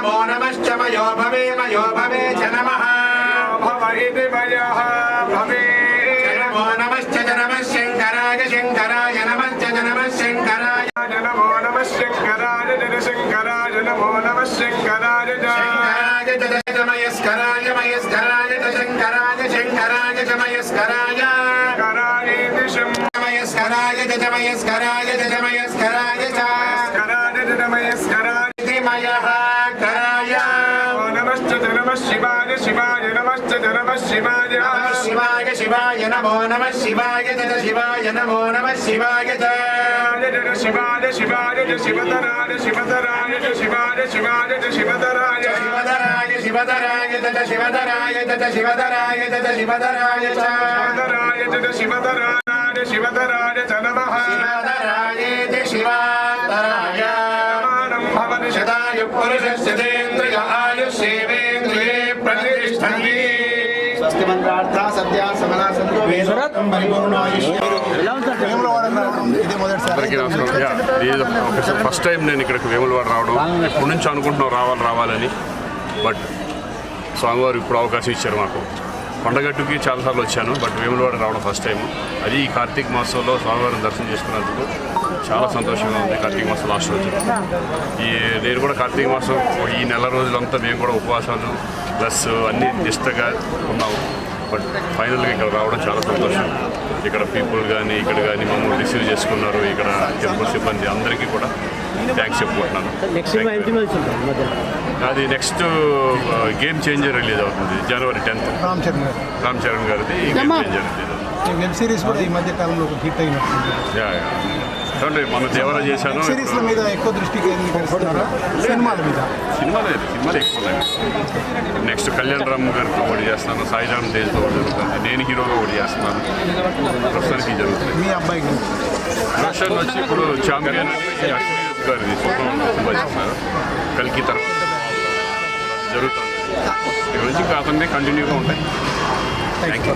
नमो नमश्च मयो भवे मयो भवे च नमः भवहिति भयः भवे नमो नमश्च च नमः शङ्कराय शङ्कराय नमश्च च नमः शङ्कराय नमो नमः शङ्कराय जनशङ्कराय नमो नमः शङ्कराय शङ्कराय जयमयस्कराय मयस्कराय च शङ्कराय शङ्कराय च मयस्कराय कराय जमयस्कराय जमयस्कराय च कराय जमयस्कराय నమ శివాయ శివాయ నమశ్చ నమ శివాయ శివాయ శివాయ నమో నమః శివాయ జయ శివాయ నమో నమః శివాయ జయ శివాయ శివాయ శివతరాయ శివతరాయ శివాయ శివాయ శివతరాయ శివధరాయ జయ శివధరాయ జయ శివధరాయ జయ శివధరాయ చ శివతరాయ జయ శివతరాయ శివతరాయ చ నమః శివధరాయ జయ శివధరాయ సమానం భవని శతాయు పురుషస్యేంద్రియ స్వస్తి మంత్రార్థ సమనా సంతు ఫస్ట్ టైం నేను ఇక్కడికి వేములవాడ రావడం. ఇప్పటి నుంచి అనుకుంటున్నాం రావాలి రావాలని? బట్ స్వామివారు ఇప్పుడు అవకాశం ఇచ్చారు మాకు. కొండగట్టుకి చాలాసార్లు వచ్చాను బట్ వేములవాడ రావడం ఫస్ట్ టైం అది ఈ కార్తీక మాసంలో స్వామివారిని దర్శనం చేసుకున్నందుకు చాలా సంతోషంగా ఉంది కార్తీక మాసం లాస్ట్ రోజు. ఈ నేను కూడా కార్తీక మాసం ఈ నెల రోజులంతా మేము కూడా ఉపవాసాలు ప్లస్ అన్ని నిష్టగా ఉన్నాము. బట్ ఫైనల్గా ఇక్కడ రావడం చాలా సంతోషం. ఇక్కడ పీపుల్ కానీ ఇక్కడ కానీ మమ్మల్ని రిసీవ్ చేసుకున్నారు. ఇక్కడ టెంపుల్ సిబ్బంది అందరికీ కూడా థ్యాంక్స్ చెప్పుకుంటున్నాను. అది నెక్స్ట్ గేమ్ చేంజర్ రిలీజ్ అవుతుంది. జనవరి టెన్త్ రామ్ చరణ్ గారు రామ్ చరణ్ గారిది game changer release web series కూడా ఈ మధ్య కాలంలో ఒక హిట్ అయినట్టుంది చూడండి మన దేవర చేశాను. సిరీస్ల మీద ఎక్కువ దృష్టి సినిమాల మీద? సినిమా లేదు సినిమాలు ఎక్కువ నెక్స్ట్ కళ్యాణ్ రామ్ గారితో ఒకటి చేస్తాను సాయిరామ్ తేజ్తో ఒకటి జరుగుతుంది. నేను హీరోగా ఒకటి చేస్తున్నాను. ప్రస్తుతానికి జరుగుతుంది. మీ అబ్బాయి గారు రష్యన్ వచ్చి ఇప్పుడు ఛాంపియన్ గారిది చేస్తున్నారు. కలికి తర్వాత జరుగుతుంది. ఇక్కడ నుంచి అతన్ని కంటిన్యూగా ఉంటాయి. Thank you